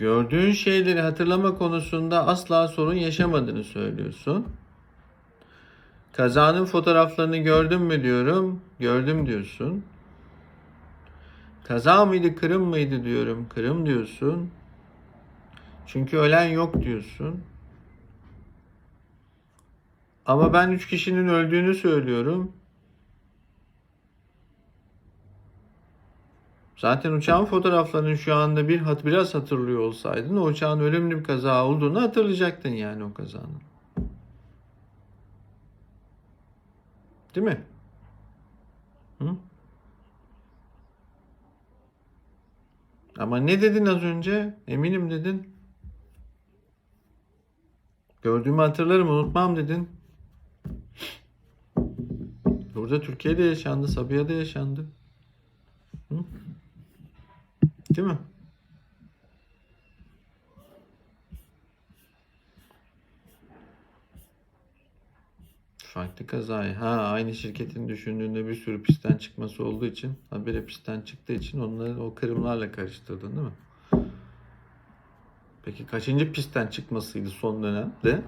Gördüğün şeyleri hatırlama konusunda asla sorun yaşamadığını söylüyorsun. Kazanın fotoğraflarını gördün mü diyorum. Gördüm diyorsun. Kaza mıydı, kırım mıydı diyorum. Kırım diyorsun. Çünkü ölen yok diyorsun. Ama ben üç kişinin öldüğünü söylüyorum. Zaten uçağın fotoğraflarını şu anda bir hat biraz hatırlıyor olsaydın o uçağın ölümlü bir kaza olduğunu hatırlayacaktın yani o kazanın. Değil mi? Hı? Ama ne dedin az önce? Eminim dedin. Gördüğümü hatırlarım, unutmam dedin. Burada Türkiye'de yaşandı, Sabiha'da yaşandı. Hı? Değil mi? Farklı kazayı. Ha aynı şirketin düşündüğünde bir sürü pistten çıkması olduğu için, habire pistten çıktığı için onları o kırımlarla karıştırdın değil mi? Peki kaçıncı pistten çıkmasıydı son dönemde?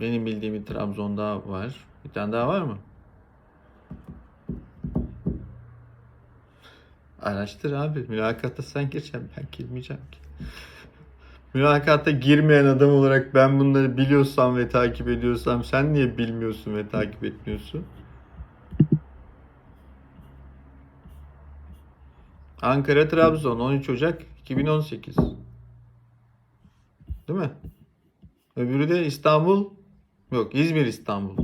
Benim bildiğim bir Trabzon'da var. Bir tane daha var mı? Araştır abi. Mülakata sen geçen ben girmeyeceğim ki. Mülakata girmeyen adam olarak ben bunları biliyorsam ve takip ediyorsam sen niye bilmiyorsun ve takip etmiyorsun? Ankara Trabzon 13 Ocak 2018. Değil mi? Öbürü de İstanbul. Yok İzmir İstanbul.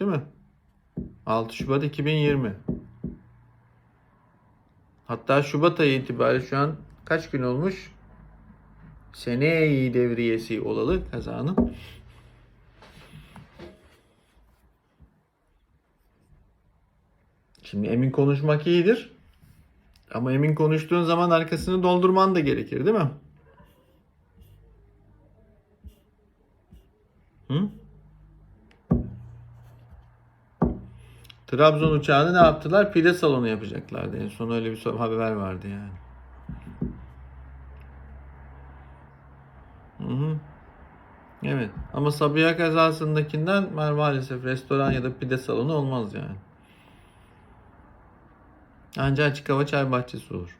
Değil mi? 6 Şubat 2020. Hatta Şubat ayı itibariyle şu an kaç gün olmuş? Seneyi devriyesi olalı kazanın. Şimdi emin konuşmak iyidir. Ama emin konuştuğun zaman arkasını doldurman da gerekir değil mi? Hı? Trabzon uçağını ne yaptılar? Pide salonu yapacaklardı. En son öyle bir haber vardı yani. Hı hı. Evet. Ama Sabiha kazasındakinden ma- maalesef restoran ya da pide salonu olmaz yani. Ancak açık hava çay bahçesi olur.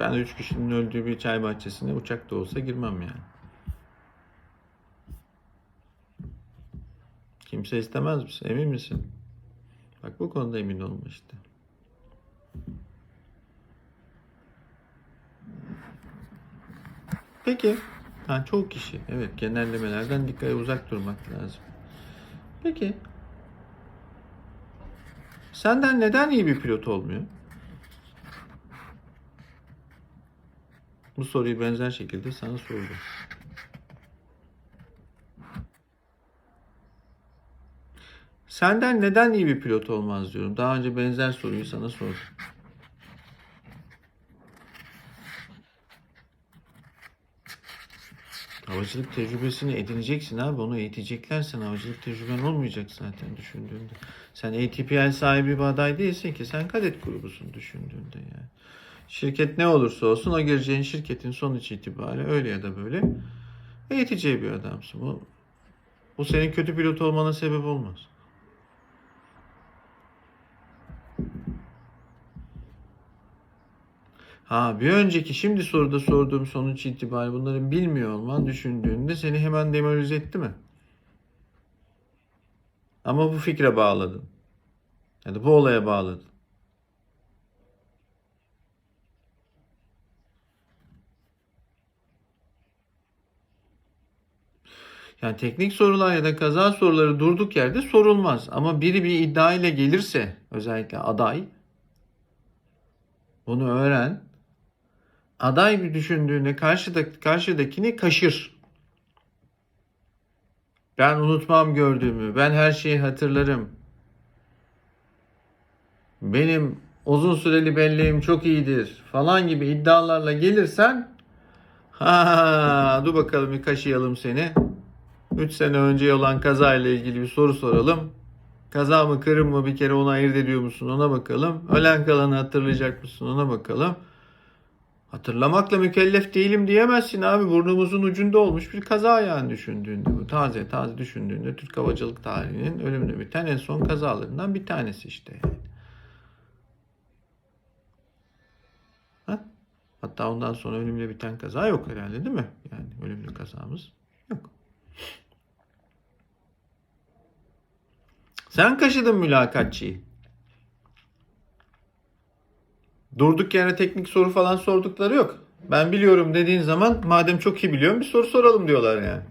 Ben üç kişinin öldüğü bir çay bahçesine uçak da olsa girmem yani. Kimse istemez misin? Emin misin? Bak bu konuda emin olma işte. Peki. Ha, çok kişi. Evet genellemelerden dikkate uzak durmak lazım. Peki. Senden neden iyi bir pilot olmuyor? Bu soruyu benzer şekilde sana sordum. Senden neden iyi bir pilot olmaz diyorum. Daha önce benzer soruyu sana sordum. Havacılık tecrübesini edineceksin abi. Onu eğitecekler sen. Havacılık tecrüben olmayacak zaten düşündüğünde. Sen ATPL sahibi bir aday değilsin ki. Sen kadet grubusun düşündüğünde yani. Şirket ne olursa olsun o gireceğin şirketin sonuç itibariyle öyle ya da böyle eğiteceği bir adamsın. Bu, bu senin kötü pilot olmana sebep olmaz. Ha bir önceki şimdi soruda sorduğum sonuç itibariyle bunları bilmiyor olman düşündüğünde seni hemen demoralize etti mi? Ama bu fikre bağladın. Ya da bu olaya bağladın. Yani teknik sorular ya da kaza soruları durduk yerde sorulmaz. Ama biri bir iddia ile gelirse özellikle aday bunu öğren. Aday bir düşündüğünde karşıdaki, karşıdakini kaşır. Ben unutmam gördüğümü, ben her şeyi hatırlarım. Benim uzun süreli belleğim çok iyidir falan gibi iddialarla gelirsen ha dur bakalım bir kaşıyalım seni. 3 sene önce olan kazayla ilgili bir soru soralım. Kaza mı kırım mı bir kere onu ayırt ediyor musun ona bakalım. Ölen kalanı hatırlayacak mısın ona bakalım. Hatırlamakla mükellef değilim diyemezsin abi. Burnumuzun ucunda olmuş bir kaza yani düşündüğünde. Bu taze taze düşündüğünde Türk havacılık tarihinin ölümle biten en son kazalarından bir tanesi işte. Ha? Hatta ondan sonra ölümle biten kaza yok herhalde değil mi? Yani ölümlü kazamız yok. Sen kaşıdın mülakatçıyı. Durduk yere teknik soru falan sordukları yok. Ben biliyorum dediğin zaman madem çok iyi biliyorum bir soru soralım diyorlar yani.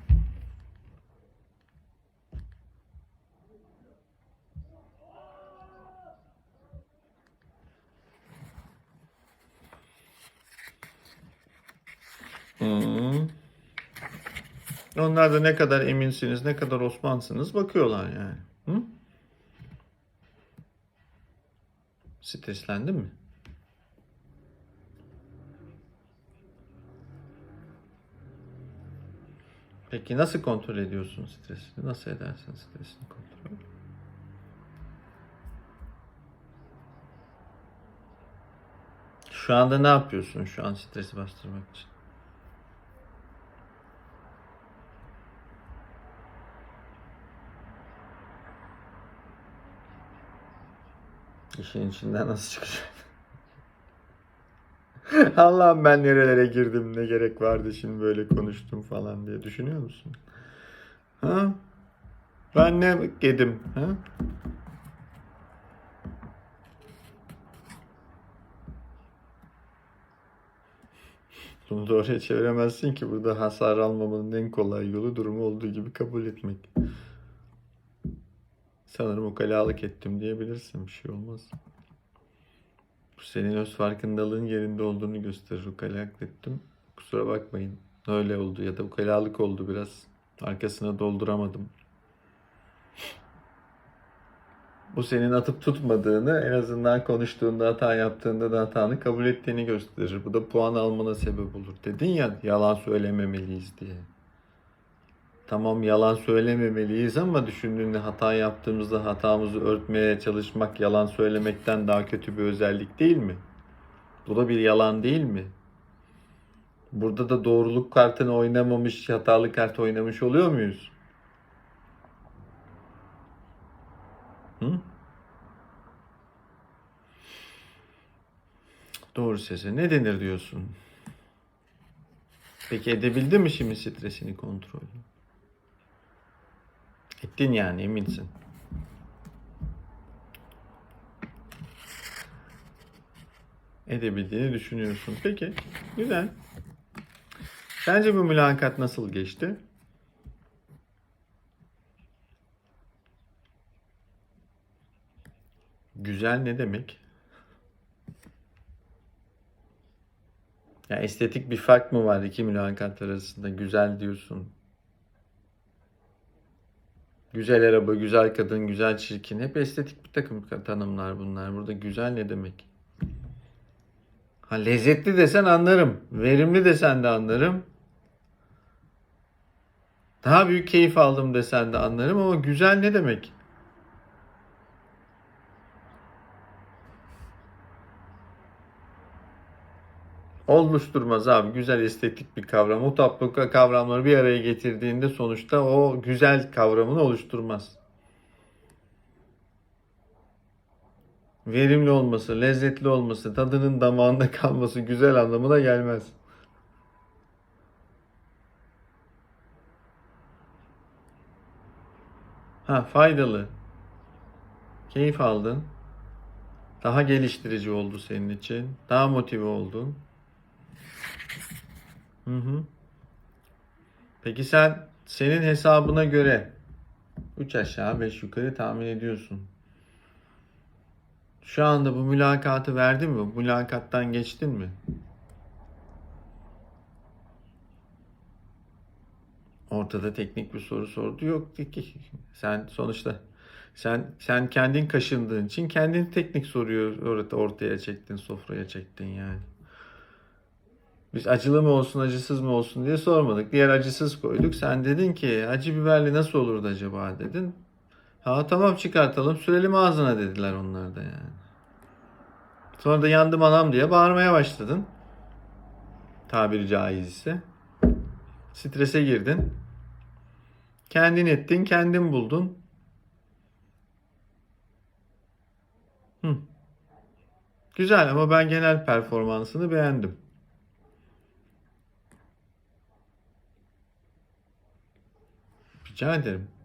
Hı. Onlar da ne kadar eminsiniz, ne kadar Osmansınız bakıyorlar yani. Hı? Streslendin mi? Peki nasıl kontrol ediyorsun stresini? Nasıl edersin stresini kontrol? Şu anda ne yapıyorsun şu an stresi bastırmak için? İşin içinden nasıl çıkacak? Allah'ım ben nerelere girdim ne gerek vardı şimdi böyle konuştum falan diye düşünüyor musun? Ha? Ben ne yedim? Ha? Bunu doğruya çeviremezsin ki burada hasar almamanın en kolay yolu durumu olduğu gibi kabul etmek. Sanırım ukalalık ettim diyebilirsin bir şey olmaz. Senin öz farkındalığın yerinde olduğunu gösterir. Ukalalık ettim. Kusura bakmayın. Öyle oldu ya da ukalalık oldu biraz. Arkasına dolduramadım. Bu senin atıp tutmadığını, en azından konuştuğunda hata yaptığında da hatanı kabul ettiğini gösterir. Bu da puan almana sebep olur. Dedin ya yalan söylememeliyiz diye. Tamam yalan söylememeliyiz ama düşündüğünde hata yaptığımızda hatamızı örtmeye çalışmak yalan söylemekten daha kötü bir özellik değil mi? Bu da bir yalan değil mi? Burada da doğruluk kartını oynamamış, hatalı kart oynamış oluyor muyuz? Hı? Doğru sese ne denir diyorsun? Peki edebildin mi şimdi stresini kontrol? Ettin yani eminsin. Edebildiğini düşünüyorsun. Peki güzel. Sence bu mülakat nasıl geçti? Güzel ne demek? Ya estetik bir fark mı var iki mülakat arasında? Güzel diyorsun. Güzel araba, güzel kadın, güzel çirkin. Hep estetik bir takım tanımlar bunlar. Burada güzel ne demek? Ha lezzetli desen anlarım. Verimli desen de anlarım. Daha büyük keyif aldım desen de anlarım ama güzel ne demek? Oluşturmaz abi. Güzel estetik bir kavram. O kavramları bir araya getirdiğinde sonuçta o güzel kavramını oluşturmaz. Verimli olması, lezzetli olması, tadının damağında kalması güzel anlamına gelmez. Ha faydalı. Keyif aldın. Daha geliştirici oldu senin için. Daha motive oldun. Hı hı. Peki sen senin hesabına göre 3 aşağı 5 yukarı tahmin ediyorsun. Şu anda bu mülakatı verdin mi? Mülakattan geçtin mi? Ortada teknik bir soru sordu yok ki. Sen sonuçta sen sen kendin kaşındığın için kendin teknik soruyu ortaya çektin, sofraya çektin yani. Biz acılı mı olsun acısız mı olsun diye sormadık. Diğer acısız koyduk. Sen dedin ki acı biberli nasıl olurdu acaba dedin. Ha tamam çıkartalım sürelim ağzına dediler onlar da yani. Sonra da yandım anam diye bağırmaya başladın. Tabiri caiz ise. Strese girdin. Kendin ettin, kendin buldun. Hı. Güzel ama ben genel performansını beğendim. Rica ederim.